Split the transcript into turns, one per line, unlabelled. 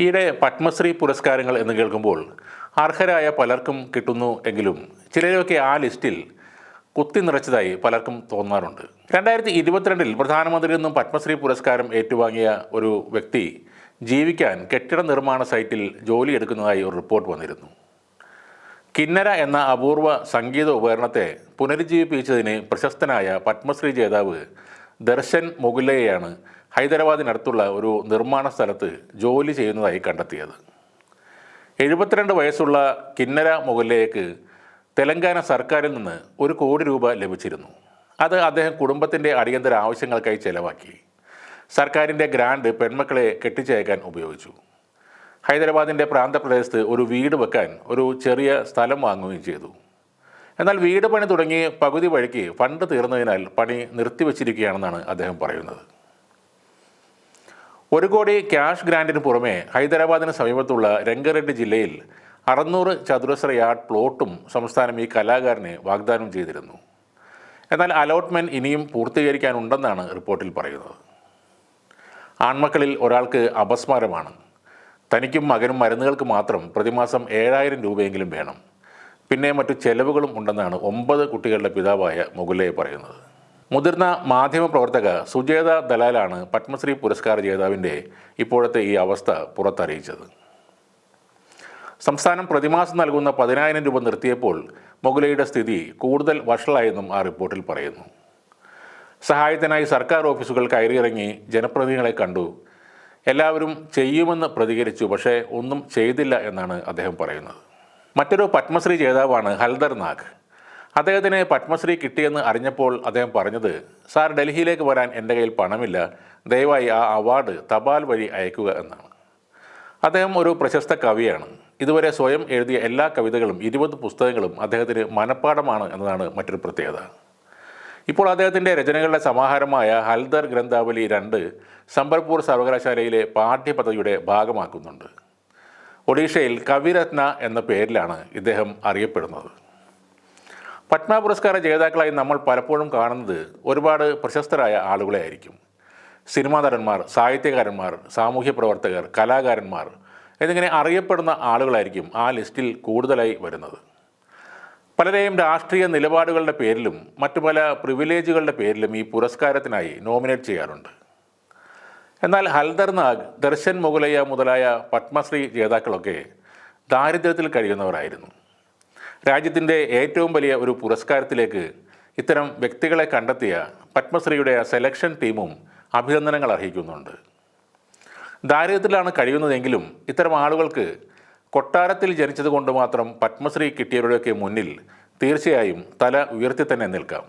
ഈയിടെ പത്മശ്രീ പുരസ്കാരങ്ങൾ എന്ന് കേൾക്കുമ്പോൾ അർഹരായ പലർക്കും കിട്ടുന്നു എങ്കിലും ചിലരൊക്കെ ആ ലിസ്റ്റിൽ കുത്തി നിറച്ചതായി പലർക്കും തോന്നാറുണ്ട്. രണ്ടായിരത്തി ഇരുപത്തിരണ്ടിൽ പ്രധാനമന്ത്രിയിൽ നിന്നും പത്മശ്രീ പുരസ്കാരം ഏറ്റുവാങ്ങിയ ഒരു വ്യക്തി ജീവിക്കാൻ കെട്ടിട നിർമ്മാണ സൈറ്റിൽ ജോലി എടുക്കുന്നതായി ഒരു റിപ്പോർട്ട് വന്നിരുന്നു. കിന്നര എന്ന അപൂർവ സംഗീത ഉപകരണത്തെ പുനരുജ്ജീവിപ്പിച്ചതിന് പ്രശസ്തനായ പത്മശ്രീ ജേതാവ് ദർശൻ മുകുലയെയാണ് ഹൈദരാബാദിനടുത്തുള്ള ഒരു നിർമ്മാണ സ്ഥലത്ത് ജോലി ചെയ്യുന്നതായി കണ്ടെത്തിയത്. എഴുപത്തിരണ്ട് വയസ്സുള്ള കിന്നര മുകുലയ്ക്ക് തെലങ്കാന സർക്കാരിൽ നിന്ന് ഒരു കോടി രൂപ ലഭിച്ചിരുന്നു. അത് അദ്ദേഹം കുടുംബത്തിന്റെ അടിയന്തര ആവശ്യങ്ങൾക്കായി ചെലവാക്കി. സർക്കാരിന്റെ ഗ്രാൻഡ് പെൺമക്കളെ കെട്ടിച്ചയക്കാൻ ഉപയോഗിച്ചു. ഹൈദരാബാദിന്റെ പ്രാന്തപ്രദേശത്ത് ഒരു വീട് വെക്കാൻ ഒരു ചെറിയ സ്ഥലം വാങ്ങുകയും ചെയ്തു. എന്നാൽ വീട് പണി തുടങ്ങി പകുതി വഴിക്ക് ഫണ്ട് തീർന്നതിനാൽ പണി നിർത്തിവച്ചിരിക്കുകയാണെന്നാണ് അദ്ദേഹം പറയുന്നത്. ഒരു കോടി ക്യാഷ് ഗ്രാന്റിന് പുറമെ ഹൈദരാബാദിന് സമീപത്തുള്ള രംഗറെഡ്ഡി ജില്ലയിൽ അറുന്നൂറ് ചതുരശ്ര യാർഡ് പ്ലോട്ടും സംസ്ഥാനം ഈ കലാകാരന് വാഗ്ദാനം ചെയ്തിരുന്നു. എന്നാൽ അലോട്ട്മെന്റ് ഇനിയും പൂർത്തീകരിക്കാനുണ്ടെന്നാണ് റിപ്പോർട്ടിൽ പറയുന്നത്. ആൺമക്കളിൽ ഒരാൾക്ക് അപസ്മാരമാണ്. തനിക്കും മകനും മരുന്നുകൾക്ക് മാത്രം പ്രതിമാസം ഏഴായിരം രൂപയെങ്കിലും വേണം. പിന്നെ മറ്റു ചെലവുകളും ഉണ്ടെന്നാണ് ഒമ്പത് കുട്ടികളുടെ പിതാവായ മുകുലയെ പറയുന്നത്. മുതിർന്ന മാധ്യമപ്രവർത്തക സുജേത ദലാലാണ് പത്മശ്രീ പുരസ്കാര ജേതാവിന്റെ ഇപ്പോഴത്തെ ഈ അവസ്ഥ പുറത്തറിയിച്ചത്. സംസ്ഥാനം പ്രതിമാസം നൽകുന്ന പതിനായിരം രൂപ നിർത്തിയപ്പോൾ മുകുലയുടെ സ്ഥിതി കൂടുതൽ വഷളായെന്നും ആ റിപ്പോർട്ടിൽ പറയുന്നു. സഹായത്തിനായി സർക്കാർ ഓഫീസുകൾ കയറിയിറങ്ങി ജനപ്രതിനിധികളെ കണ്ടു. എല്ലാവരും ചെയ്യുമെന്ന് പ്രതികരിച്ചു പക്ഷേ ഒന്നും ചെയ്തില്ല എന്നാണ് അദ്ദേഹം പറയുന്നത്. മറ്റൊരു പത്മശ്രീ ജേതാവാണ് ഹൽദർ നാഗ്. അദ്ദേഹത്തിന് പത്മശ്രീ കിട്ടിയെന്ന് അറിഞ്ഞപ്പോൾ അദ്ദേഹം പറഞ്ഞത് സാർ ഡൽഹിയിലേക്ക് വരാൻ എന്റെ കയ്യിൽ പണമില്ല. ദയവായി ആ അവാർഡ് തപാൽ വഴി അയക്കുക എന്നാണ്. അദ്ദേഹം ഒരു പ്രശസ്ത കവിയാണ്. ഇതുവരെ സ്വയം എഴുതിയ എല്ലാ കവിതകളും ഇരുപത് പുസ്തകങ്ങളും അദ്ദേഹത്തിന് മനഃപ്പാടമാണ് എന്നതാണ് മറ്റൊരു പ്രത്യേകത. ഇപ്പോൾ അദ്ദേഹത്തിന്റെ രചനകളുടെ സമാഹാരമായ ഹൽദർ ഗ്രന്ഥാവലി രണ്ട് സംബർപൂർ സർവകലാശാലയിലെ പാഠ്യപദ്ധതിയുടെ ഭാഗമാക്കുന്നുണ്ട്. ഒഡീഷയിൽ കവിരത്ന എന്ന പേരിലാണ് ഇദ്ദേഹം അറിയപ്പെടുന്നത്. പത്മ പുരസ്കാര ജേതാക്കളായി നമ്മൾ പലപ്പോഴും കാണുന്നത് ഒരുപാട് പ്രശസ്തരായ ആളുകളെ ആയിരിക്കും. സിനിമാ നടന്മാർ സാഹിത്യകാരന്മാർ സാമൂഹ്യ പ്രവർത്തകർ കലാകാരന്മാർ എന്നിങ്ങനെ അറിയപ്പെടുന്ന ആളുകളായിരിക്കും ആ ലിസ്റ്റിൽ കൂടുതലായി വരുന്നത്. പലരെയും രാഷ്ട്രീയ നിലപാടുകളുടെ പേരിലും മറ്റു പല പ്രിവിലേജുകളുടെ പേരിലും ഈ പുരസ്കാരത്തിനായി നോമിനേറ്റ് ചെയ്യാറുണ്ട്. എന്നാൽ ഹൽദർ നാഗ് ദർശൻ മുഗലയ്യ മുതലായ പത്മശ്രീ ജേതാക്കളൊക്കെ ദാരിദ്ര്യത്തിൽ കഴിയുന്നവരായിരുന്നു. രാജ്യത്തിന്റെ ഏറ്റവും വലിയ ഒരു പുരസ്കാരത്തിലേക്ക് ഇത്തരം വ്യക്തികളെ കണ്ടെത്തിയ പത്മശ്രീയുടെ സെലക്ഷൻ ടീമും അഭിനന്ദനങ്ങൾ അർഹിക്കുന്നുണ്ട്. ദാരിദ്ര്യത്തിലാണ് കഴിയുന്നതെങ്കിലും ഇത്തരം ആളുകൾക്ക് കൊട്ടാരത്തിൽ ജനിച്ചതുകൊണ്ട് മാത്രം പത്മശ്രീ കിട്ടിയവരുടെയൊക്കെ മുന്നിൽ തീർച്ചയായും തല ഉയർത്തി തന്നെ നിൽക്കാം.